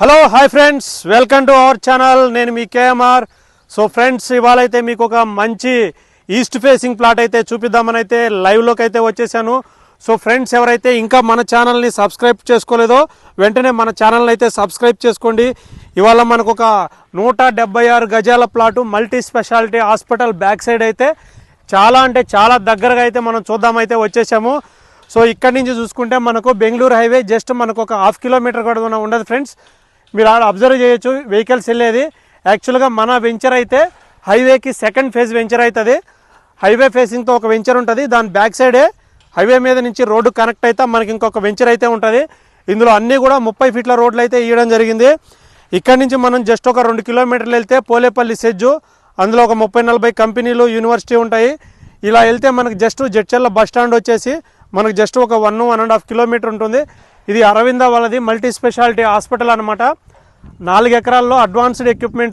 Hello hi friends welcome to our channel నేను మీ KMR. So friends ఇవాళ అయితే మీకు ఒక మంచి ఈస్ట్ ఫేసింగ్ ప్లాట్ అయితే చూపిద్దామని అయితే లైవ్లోకి అయితే వచ్చేసాను. సో ఫ్రెండ్స్ ఎవరైతే ఇంకా మన ఛానల్ని సబ్స్క్రైబ్ చేసుకోలేదో వెంటనే మన ఛానల్ని అయితే సబ్స్క్రైబ్ చేసుకోండి. ఇవాళ మనకు ఒక నూట ఆరు గజాల plot multi speciality hospital back side అయితే చాలా అంటే చాలా దగ్గరగా అయితే మనం చూద్దామైతే వచ్చేసాము. సో ఇక్కడి నుంచి చూసుకుంటే మనకు బెంగళూరు హైవే జస్ట్ మనకు ఒక హాఫ్ కిలోమీటర్ కూడా ఉండదు ఫ్రెండ్స్ మీరు ఆడ అబ్జర్వ్ చేయొచ్చు. వెహికల్స్ వెళ్ళేది. యాక్చువల్గా మన వెంచర్ అయితే హైవేకి సెకండ్ ఫేజ్ వెంచర్ అవుతుంది. హైవే ఫేసింగ్తో ఒక వెంచర్ ఉంటుంది. దాని బ్యాక్ సైడే హైవే మీద నుంచి రోడ్డు కనెక్ట్ అయితే మనకి ఇంకొక వెంచర్ అయితే ఉంటుంది. ఇందులో అన్నీ కూడా ముప్పై ఫీట్ల రోడ్లు అయితే ఇవ్వడం జరిగింది. ఇక్కడ నుంచి మనం జస్ట్ ఒక రెండు కిలోమీటర్లు వెళ్తే పోలేపల్లి సెజ్జు అందులో ఒక ముప్పై నలభై కంపెనీలు యూనివర్సిటీ ఉంటాయి. ఇలా వెళ్తే మనకు జస్ట్ జడ్చర్ల బస్ స్టాండ్ వచ్చేసి మనకు జస్ట్ ఒక one one and half kilometre ఉంటుంది. ఇది అరవింద వాళ్ళది మల్టీ స్పెషాలిటీ హాస్పిటల్ అనమాట నాలుగు ఎకరాల్లో అడ్వాన్స్డ్ ఎక్విప్మెంట్